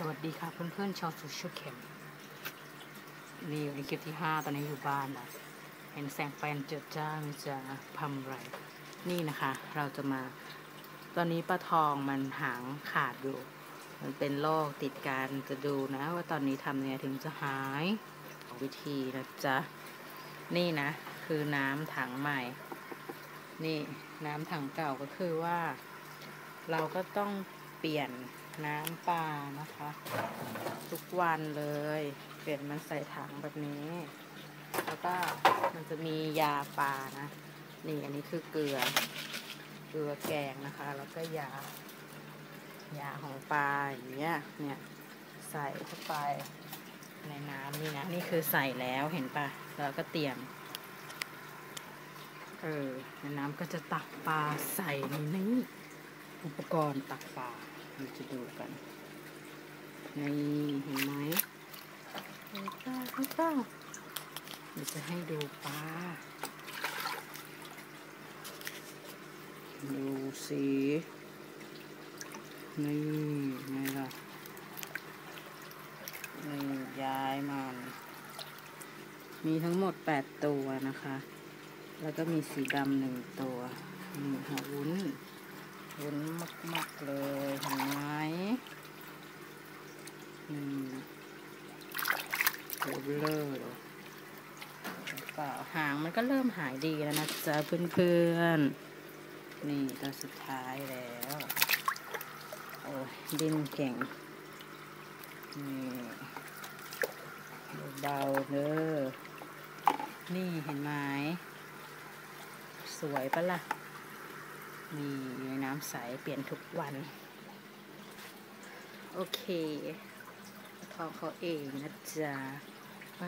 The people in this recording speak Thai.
สวัสดีค่ะเพื่อนๆชาวโซเชียลแคมนี่อยู่ในคลิปที่ห้าตอนนี้อยู่บ้านนะเห็นแสงไฟเจิดจ้าไหมจะทำไรนี่นะคะ เราจะมา ตอนนี้ปลาทองมันหางขาดอยู่ มันเป็นโรคติดการจะดูนะ ว่าตอนนี้ทำยังไงถึงจะหายวิธีนะจ๊ะ นี่นะ คือน้ำถังใหม่ นี่น้ำถังเก่าก็คือว่า เราก็ต้องเปลี่ยน น้ำปลานะคะ ทุกวันเลย เปลี่ยนมันใส่ถังแบบนี้ แล้วก็มันจะมียาปลานะ นี่อันนี้คือเกลือ เกลือแกงนะคะ แล้วก็ยา ยาของปลาอย่างเงี้ย เนี่ยใส่เข้าไปในน้ำนี่นะ นี่คือใส่แล้วเห็นปะแล้วก็เตรียม เออในน้ำก็จะตักปลาใส่ในนี้อุปกรณ์ตักปลา เราจะดูกัน นี่เห็นไหมเห็นปลาเห็นปลาเดี๋ยวจะให้ดูปลา ดูสิ นี่ไงล่ะ นี่ย้ายมัน มีทั้งหมดแปดตัวนะคะ แล้วก็มีสีดำหนึ่งตัววุ้น วุ้นมากๆเลยเห็นไหมอืมัวเบลอเลยเปล่าหางมันก็เริ่มหายดีแล้วนะจ๊ะเพื่อนๆ นี่ตัวสุดท้ายแล้ว โอ้ยดินเก่ง นี่เบาเด้อนี่เห็นไหมสวยปะล่ะนี่อยู่ในน้ำใสเปลี่ยนทุกวัน โอเค ทองเขาเองนะจ๊ะ ไ